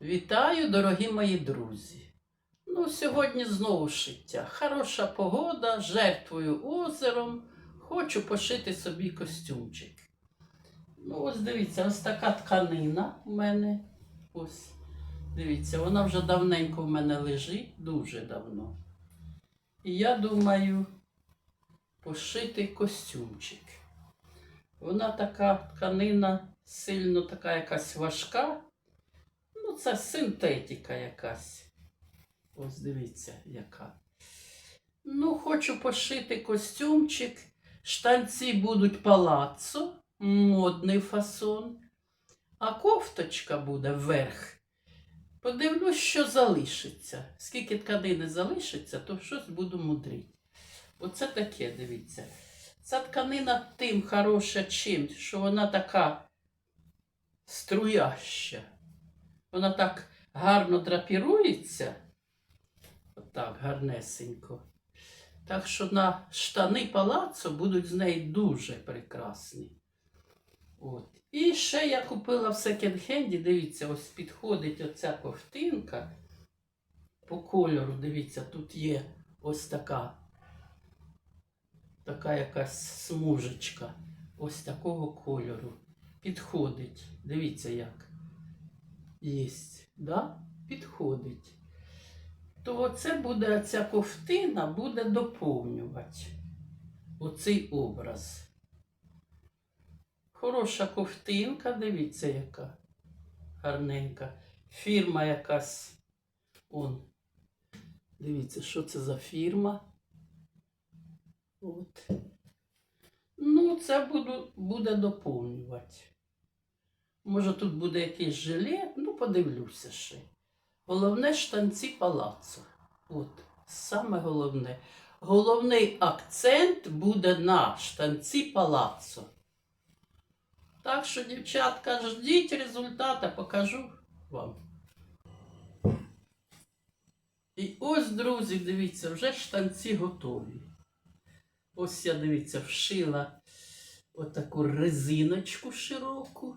Вітаю, дорогі мої друзі. Ну, сьогодні знову шиття. Хороша погода, жертвую озером. Хочу пошити собі костюмчик. Ну, ось дивіться, ось така тканина у мене. Ось. Дивіться, вона вже давненько в мене лежить, дуже давно. І я думаю пошити костюмчик. Вона така тканина сильно така якась важка. Це синтетика якась. Ось дивіться, яка. Ну, хочу пошити костюмчик. Штанці будуть палаццо, модний фасон. А кофточка буде вверх. Подивлюсь, що залишиться. Скільки тканини залишиться, то щось буду мудрити. Оце таке, дивіться. Ця тканина тим хороша чим, що вона така струяща. Вона так гарно драпірується. Отак, гарнесенько. Так що на штани палаццо будуть з неї дуже прекрасні. От. І ще я купила в секонд-хенді, дивіться, ось підходить оця ковтинка. По кольору, дивіться, тут є ось така. Така якась смужечка. Ось такого кольору. Підходить. Дивіться як. Єсть, да? Підходить. То це буде ця ковтина буде доповнювати оцей образ. Хороша ковтинка, дивіться, яка гарненька. Фірма якась. Он. Дивіться, що це за фірма. От. Ну, це буду, буде доповнювати. Може, тут буде якийсь жилет, ну, подивлюся ще. Головне штанці палацу. От, саме головне. Головний акцент буде на штанці палацу. Так що, дівчатка, ждіть результата, покажу вам. І ось, друзі, дивіться, вже штанці готові. Ось я, дивіться, вшила отаку резиночку широку.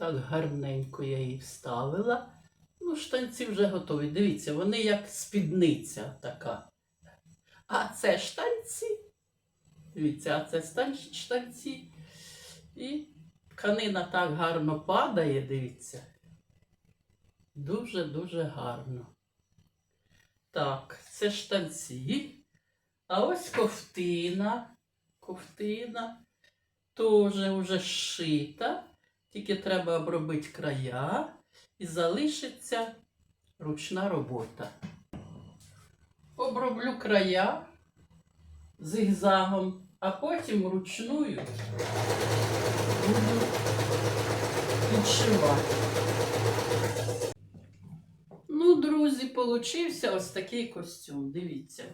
Так гарненько я її вставила. Ну, штанці вже готові. Дивіться, вони як спідниця така. А це штанці. Дивіться, а це штанці. І тканина так гарно падає, дивіться. Дуже-дуже гарно. Так, це штанці. А ось ковтина. Ковтина теж вже шита. Тільки треба обробити края і залишиться ручна робота. Оброблю края зигзагом, а потім ручною буду підшивати. Ну, друзі, получився ось такий костюм. Дивіться.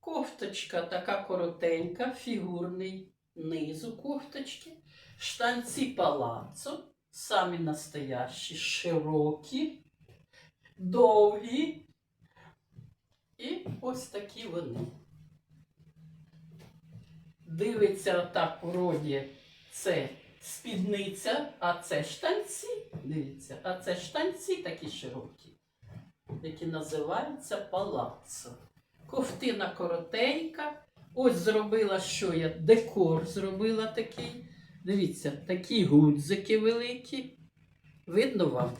Кофточка така коротенька, фігурний низу кофточки, штанці палацо, самі настоящі, широкі, довгі. І ось такі вони. Дивиться отак вроді це спідниця, а це штанці. Дивіться, а це штанці такі широкі, які називаються палацо. Ковтина коротенька. Ось зробила, що я декор зробила такий. Дивіться, такі гудзики великі. Видно вам?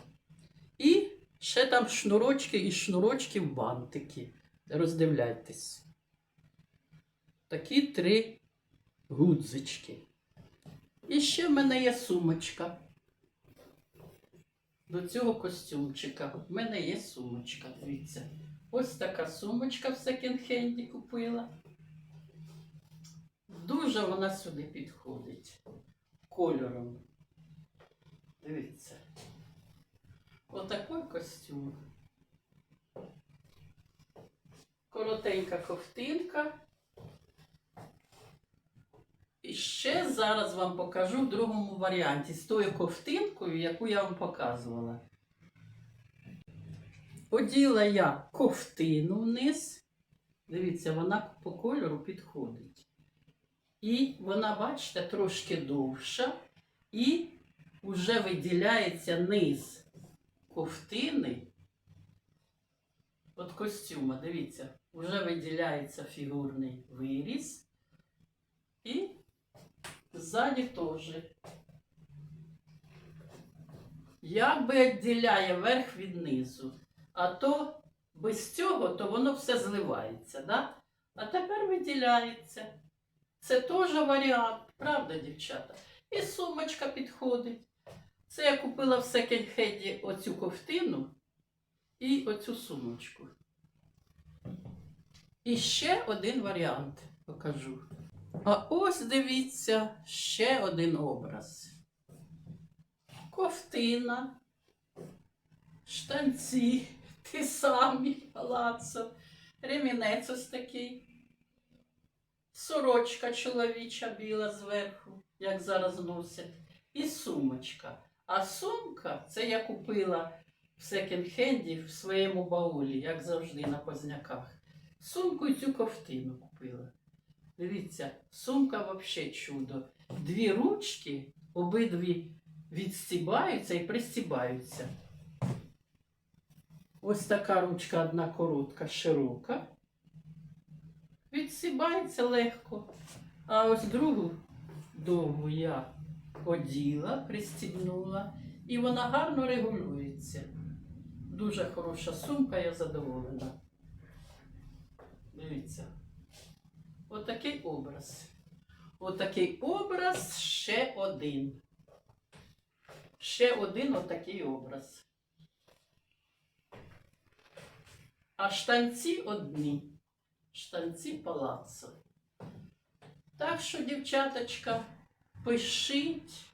І ще там шнурочки і шнурочки в бантики. Роздивляйтесь. Такі три гудзички. І ще в мене є сумочка. До цього костюмчика. В мене є сумочка. Дивіться. Ось така сумочка в секонд-хенді купила. Дуже вона сюди підходить кольором. Дивіться. Отакий костюм. Коротенька ковтинка. І ще зараз вам покажу в другому варіанті з тою ковтинкою, яку я вам показувала. Оділа я ковтину вниз. Дивіться, вона по кольору підходить. І вона, бачите, трошки довша. І вже виділяється низ ковтини. От костюма, дивіться, вже виділяється фігурний виріз. І ззаді теж. Якби відділяє верх від низу. А то без цього, то воно все зливається, да? А тепер виділяється. Це теж варіант, правда, дівчата? І сумочка підходить. Це я купила в секонд-хенді оцю ковтину і оцю сумочку. І ще один варіант покажу. А ось дивіться ще один образ. Ковтина, штанці, ті самі палацо, ремінець ось такий, сорочка чоловіча біла зверху, як зараз носять, і сумочка. А сумка це я купила в секонд-хенді в своєму баулі, як завжди на позняках. Сумку і цю ковтину купила. Дивіться, сумка взагалі чудо. Дві ручки, обидві відстібаються і пристібаються. Ось така ручка одна коротка, широка. Відсібається легко. А ось другу довгу я оділа, пристібнула, і вона гарно регулюється. Дуже хороша сумка, я задоволена. Дивіться. Отакий образ. Отакий образ ще один. Ще один отакий образ. А штанці одні. Штанці палацо. Так що, дівчаточка, пишіть,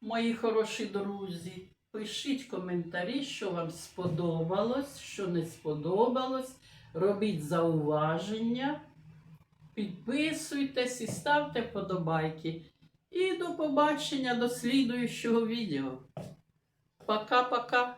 мої хороші друзі, пишіть коментарі, що вам сподобалось, що не сподобалось. Робіть зауваження. Підписуйтесь і ставте вподобайки. І до побачення до слідуючого відео. Пока-пока.